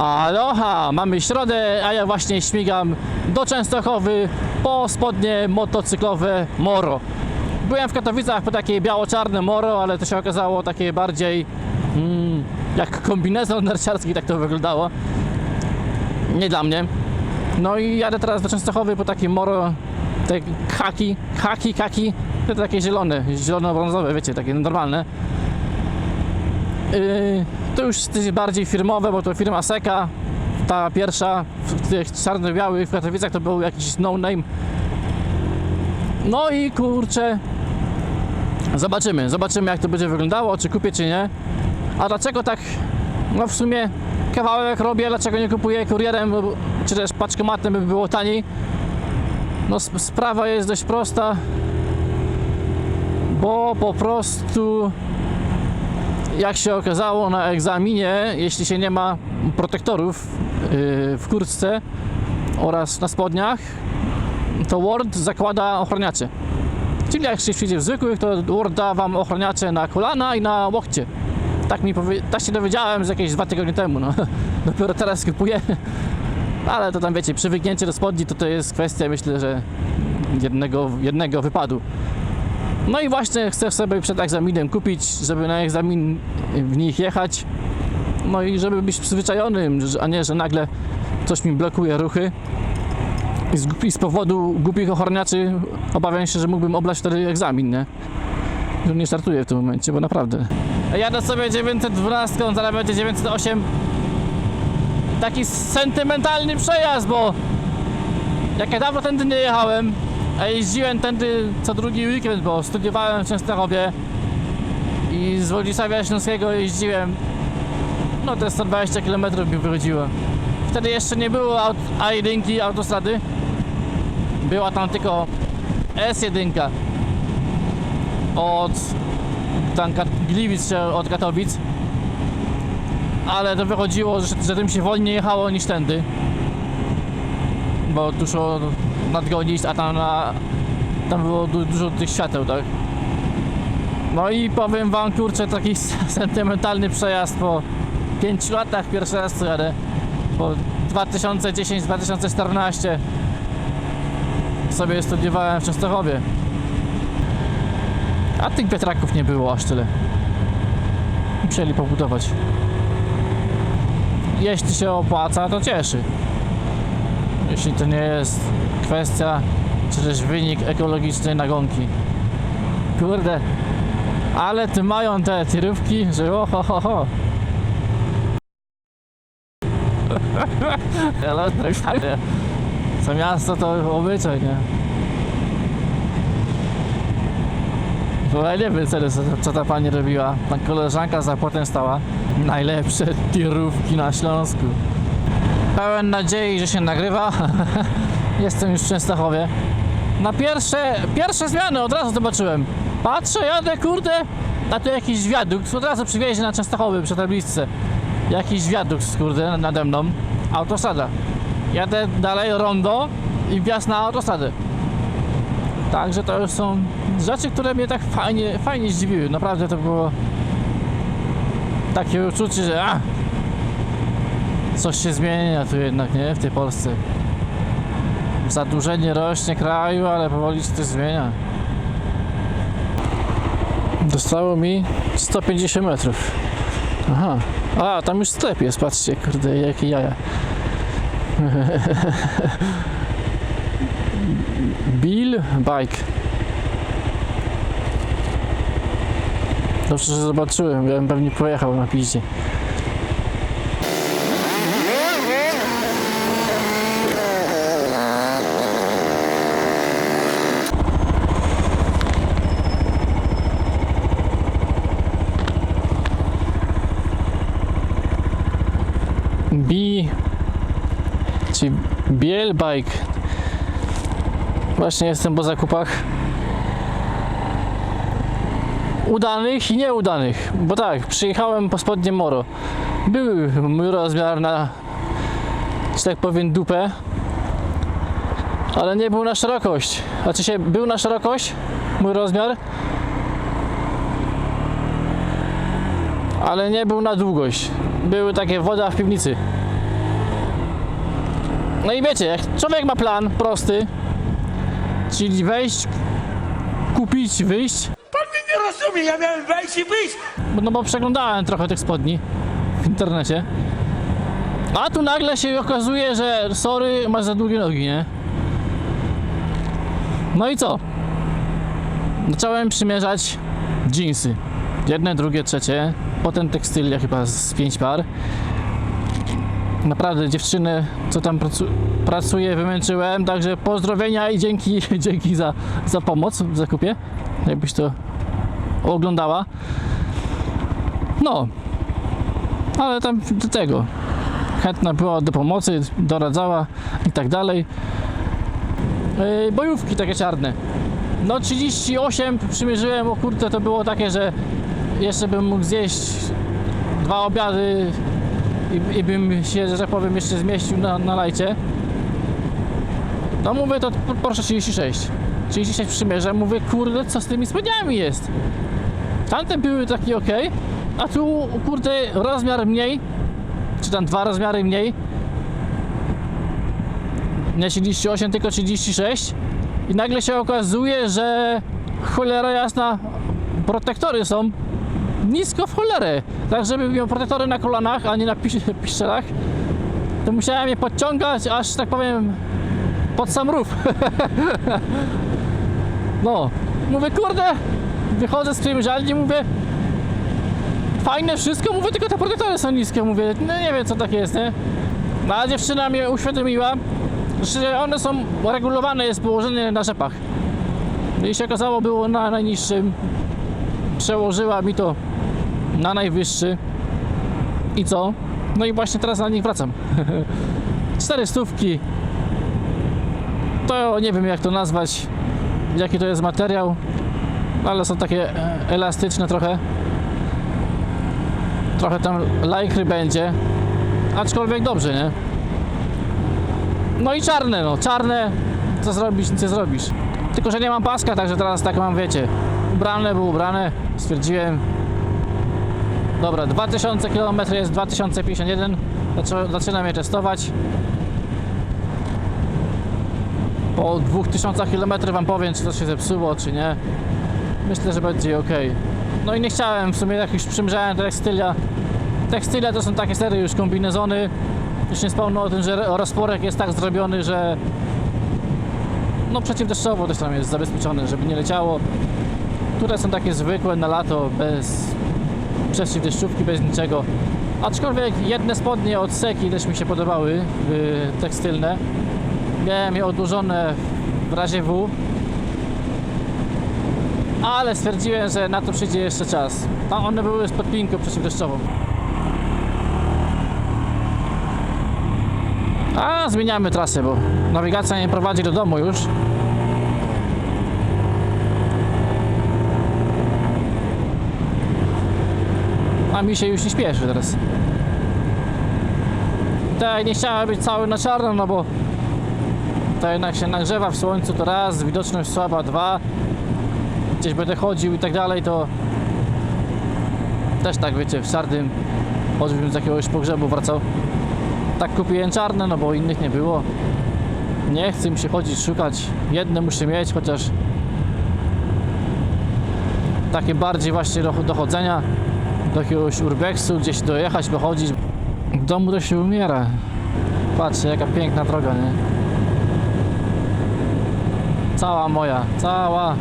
Aloha, mamy środę, a ja właśnie śmigam do Częstochowy po spodnie motocyklowe Moro. Byłem w Katowicach po takie biało-czarne Moro, ale to się okazało takie bardziej mm, jak kombinezon narciarski, tak to wyglądało. Nie dla mnie. No i jadę teraz do Częstochowy po takie Moro, te haki, haki, haki, to takie zielone, zielono-brązowe, wiecie, takie normalne. Yy, to już jest bardziej firmowe, bo to firma Seka. Ta pierwsza w tych czarno-białych w Katowicach to był jakiś no-name. No i kurczę, zobaczymy, zobaczymy jak to będzie wyglądało, czy kupię, czy nie. A dlaczego tak, no w sumie kawałek robię, dlaczego nie kupuję kurierem, czy też paczkomatem by było taniej. No sp- sprawa jest dość prosta, bo po prostu jak się okazało na egzaminie, jeśli się nie ma protektorów yy, w kurtce oraz na spodniach, to Word zakłada ochraniacze. Czyli jak się przyjdzie w zwykłych, to Word da wam ochraniacze na kolana i na łokcie. Tak mi powie... tak się dowiedziałem z jakieś dwa tygodnie temu, no. Dopiero teraz kupuję. Ale to tam wiecie, przywyknięcie do spodni to to jest kwestia myślę, że jednego, jednego wypadu. No i właśnie chcę sobie przed egzaminem kupić, żeby na egzamin w nich jechać. No i żeby być przyzwyczajonym, a nie, że nagle coś mi blokuje ruchy. I z, I z powodu głupich ochroniaczy obawiam się, że mógłbym oblać wtedy egzamin, nie? Że nie startuję w tym momencie, bo naprawdę. Jadę sobie 912, on zaraz będzie 908. Taki sentymentalny przejazd, bo jak ja dawno tędy nie jechałem, a jeździłem tędy co drugi weekend, bo studiowałem w Częstochowie i z Władysławia Śląskiego jeździłem, no te 120 km mi wychodziło. Wtedy jeszcze nie było aut- A1 autostrady, była tam tylko S1 od tam Gliwic czy od Katowic, ale to wychodziło, że, że tym się wolniej jechało niż tędy. Bo dużo nadgonić, a tam na, tam było du, dużo tych świateł, tak? No i powiem wam, kurczę, taki sentymentalny przejazd po 5 latach, pierwszy raz jadę, po 2010-2014 sobie studiowałem w Częstochowie. A tych wiatraków nie było aż tyle. Musieli pobudować. Jeśli się opłaca, to cieszy jeśli to nie jest kwestia, czy też wynik ekologicznej nagonki. Kurde, ale ty mają te tirówki, że oho, ho, ho. Ale tak. Co miasto to obyczaj, nie? Bo ja nie wiem co, co ta pani robiła. Ta koleżanka za płotem stała. Najlepsze tirówki na Śląsku pełen nadziei, że się nagrywa. Jestem już w Częstochowie. Na pierwsze, pierwsze zmiany od razu zobaczyłem. Patrzę, jadę, kurde, a tu jakiś wiadukt. Od razu przywiezie na Częstochowy przy tabliczce. Jakiś wiadukt, kurde, nade mną. Autostrada. Jadę dalej, rondo i wjazd na autostradę. Także to już są rzeczy, które mnie tak fajnie, fajnie zdziwiły. Naprawdę to było takie uczucie, że a, coś się zmienia tu jednak, nie? W tej Polsce. Zadłużenie rośnie kraju, ale powoli się coś zmienia. Dostało mi 150 metrów. Aha. A, tam już sklep jest, patrzcie, kurde, jakie jaja. Bill Bike. Dobrze, że zobaczyłem, ja bym pewnie pojechał na piździe. B czy Biel Bike. Właśnie jestem po zakupach. Udanych i nieudanych. Bo tak, przyjechałem po spodnie Moro. Był mój rozmiar na, tak powiem, dupę. Ale nie był na szerokość. Znaczy się, był na szerokość, mój rozmiar. Ale nie był na długość. Były takie woda w piwnicy. No i wiecie, jak człowiek ma plan prosty, czyli wejść, kupić, wyjść, Pan mnie nie rozumie, ja miałem wejść i wyjść. no bo przeglądałem trochę tych spodni w internecie. A tu nagle się okazuje, że sorry, masz za długie nogi, nie? No i co? Zacząłem przymierzać jeansy. Jedne, drugie, trzecie. Potem tekstylia chyba z pięć par. Naprawdę dziewczyny, co tam pracu pracuje, wymęczyłem. Także pozdrowienia i dzięki, dzięki za, za pomoc w zakupie. Jakbyś to oglądała. No. Ale tam do tego. Chętna była do pomocy, doradzała i tak dalej. Yy, bojówki takie czarne. No 38 przymierzyłem, o kurde to było takie, że jeszcze bym mógł zjeść dwa obiady i, i bym się, że tak powiem, jeszcze zmieścił na, na lajcie. No mówię, to p- proszę 36. 36 przymierzę, mówię, kurde, co z tymi spodniami jest? Tamte były takie ok, a tu, kurde, rozmiar mniej, czy tam dwa rozmiary mniej. Nie 38, tylko 36. I nagle się okazuje, że cholera jasna, protektory są nisko w cholerę. Tak, żeby miał protektory na kolanach, a nie na pisz- piszczelach, to musiałem je podciągać, aż tak powiem, pod sam rów. no, mówię, kurde, wychodzę z przymierzalni, mówię, fajne wszystko, mówię, tylko te protektory są niskie, mówię, no nie wiem co takie jest, nie? No, a dziewczyna mnie uświadomiła, że one są regulowane, jest położenie na rzepach. I się okazało, było na najniższym, przełożyła mi to na najwyższy. I co? No i właśnie teraz na nich wracam. Cztery stówki. To nie wiem jak to nazwać, jaki to jest materiał, ale są takie e, elastyczne trochę. Trochę tam lajkry będzie, aczkolwiek dobrze, nie? No i czarne, no, czarne, co zrobić, nic nie zrobisz. Tylko, że nie mam paska, także teraz tak mam, wiecie, ubrane było ubrane, stwierdziłem, dobra, 2000 km jest 2051, Zaczę- zaczynam je testować. Po 2000 km wam powiem, czy to się zepsuło, czy nie. Myślę, że będzie ok. No i nie chciałem, w sumie jak już przymrzałem te tekstylia. Tekstylia to są takie sery już kombinezony. Już nie wspomnę o tym, że rozporek jest tak zrobiony, że no przeciwdeszczowo też tam jest zabezpieczony, żeby nie leciało. Które są takie zwykłe na lato, bez przeciwdeszczówki, bez niczego. Aczkolwiek jedne spodnie od Seki też mi się podobały, yy, tekstylne. Miałem je odłożone w razie W. Ale stwierdziłem, że na to przyjdzie jeszcze czas. A one były z podpinką przeciwdeszczową. A zmieniamy trasę, bo nawigacja nie prowadzi do domu już. Mi się już nie śpieszy teraz. Tak, nie chciałem być cały na czarno, no bo to jednak się nagrzewa w słońcu, to raz, widoczność słaba, dwa. Gdzieś będę chodził i tak dalej, to też tak wiecie, w czarnym, choćbym z jakiegoś pogrzebu wracał. Tak kupiłem czarne, no bo innych nie było. Nie chcę mi się chodzić, szukać. Jedne muszę mieć, chociaż takie bardziej właśnie do, do chodzenia, do jakiegoś urbexu, gdzieś dojechać, pochodzić. W domu to się umiera. Patrzcie, jaka piękna droga, nie? Cała moja, cała.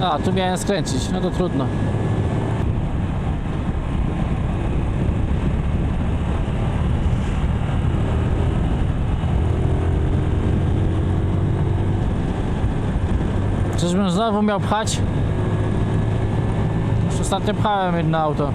A, tu miałem skręcić, no to trudno. Czyżbym znowu miał pchać? Ostatnio pchałem jedno auto.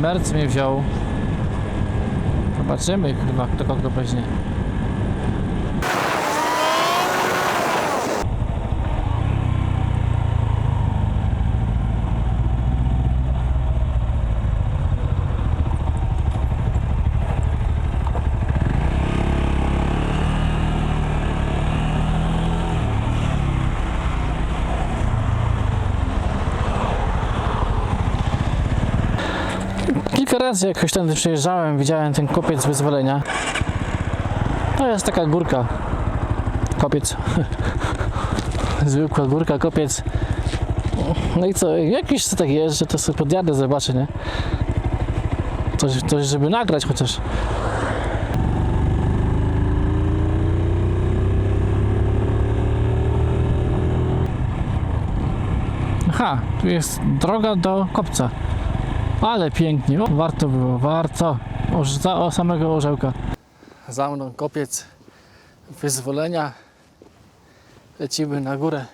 Merc mnie wziął. Zobaczymy chyba kto kogo. Raz jakoś tędy przejeżdżałem, widziałem ten kopiec wyzwolenia. To jest taka górka. Kopiec. Zwykła górka, kopiec. No i co, jakiś co tak że to sobie podjadę, zobaczę, nie? Coś, coś żeby nagrać chociaż. Aha, tu jest droga do kopca. Ale pięknie, warto było, warto. O, za, o samego orzełka. Za mną kopiec wyzwolenia. Lecimy na górę.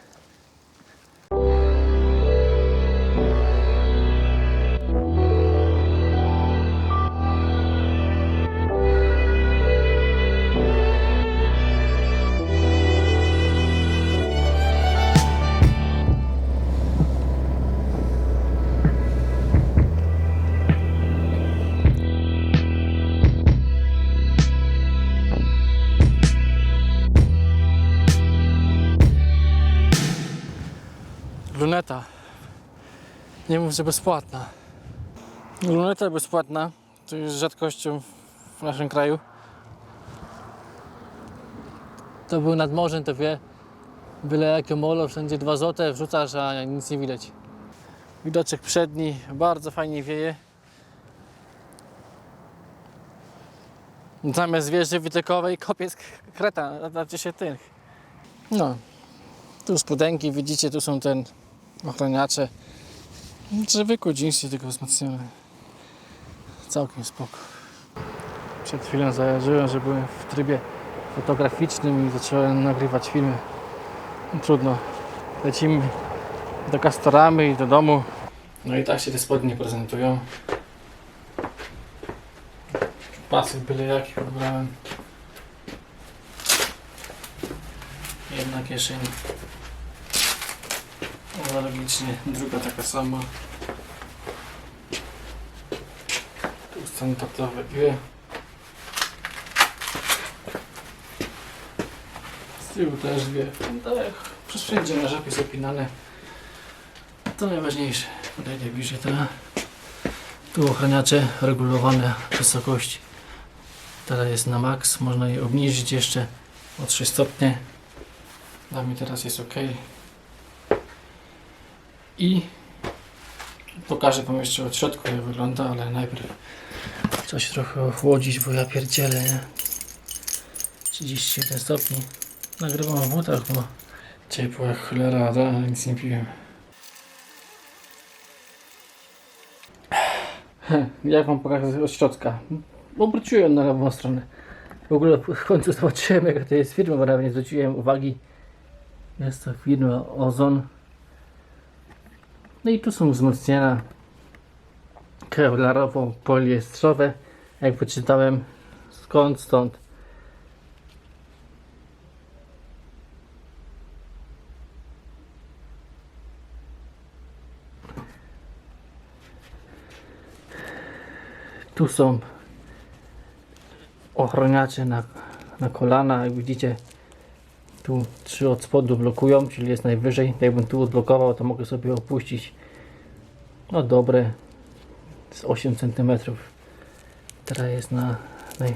Nie mów, że bezpłatna. Luneta bezpłatna to jest rzadkością w naszym kraju. To był nad morzem, to wie, byle jakie molo, wszędzie dwa złote, wrzucasz, a nic nie widać. Widoczek przedni, bardzo fajnie wieje. Zamiast wieży wytykowej kopiec kreta, znaczy się tych. No, tu spodenki, widzicie, tu są ten ochroniacze. Zwykłe jeansy, tylko wzmocnione. Całkiem spoko. Przed chwilą zajarzyłem, że byłem w trybie fotograficznym i zacząłem nagrywać filmy. No, Trudno. Lecimy do Castoramy i do domu. No i tak się te spodnie prezentują. Pasy byle jaki wybrałem. Jedna kieszeń. Analogicznie druga taka sama. Tu standardowe dwie. Z tyłu też dwie. No tak, przez wszędzie na żabie zapinane. To najważniejsze. Podejdę bliżej teraz. Tu ochraniacze regulowane wysokość. Teraz jest na maks. Można je obniżyć jeszcze o 3 stopnie. Dla mnie teraz jest ok. I pokażę Wam jeszcze od środku jak wygląda, ale najpierw coś trochę ochłodzić, bo ja pierdzielę, nie? 31 stopni. Nagrywam w butach, bo ciepło jak cholera, ale nic nie piłem. Jak Wam pokażę od środka? Obróciłem na lewą stronę. W ogóle w końcu zobaczyłem jaka to jest firma, bo nawet nie zwróciłem uwagi. Jest to firma Ozon. No i tu są wzmocnienia kevlarowo-poliestrowe. Jak wyczytałem, skąd stąd. Tu są ochroniacze na, na kolana, jak widzicie tu trzy od spodu blokują, czyli jest najwyżej. Jakbym tu odblokował, to mogę sobie opuścić no dobre z 8 cm. Teraz jest na naj,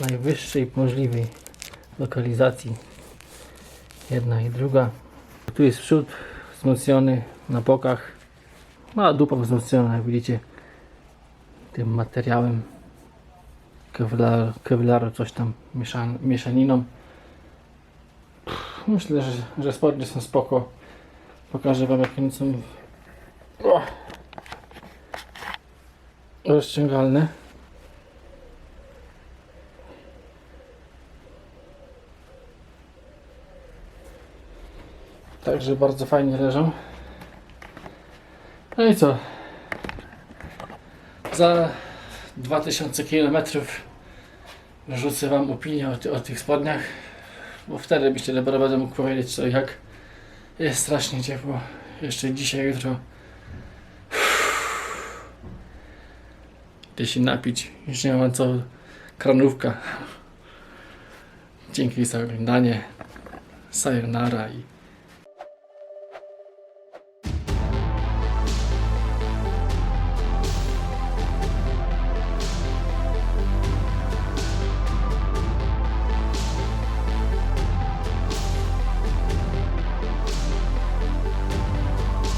najwyższej możliwej lokalizacji. Jedna i druga. Tu jest przód wzmocniony na bokach. No a dupa wzmocniona, jak widzicie, tym materiałem kevlar, kevlaru, coś tam mieszan, mieszaniną. Myślę, że, że spodnie są spoko. Pokażę Wam jakie one są o, rozciągalne. Także bardzo fajnie leżą. No i co? Za 2000 km rzucę Wam opinię o, o tych spodniach bo wtedy byście dopiero będę mógł powiedzieć co jak. Jest strasznie ciepło. Jeszcze dzisiaj, jutro. Idę się napić. Już nie mam co. Kranówka. Dzięki za oglądanie. Sayonara i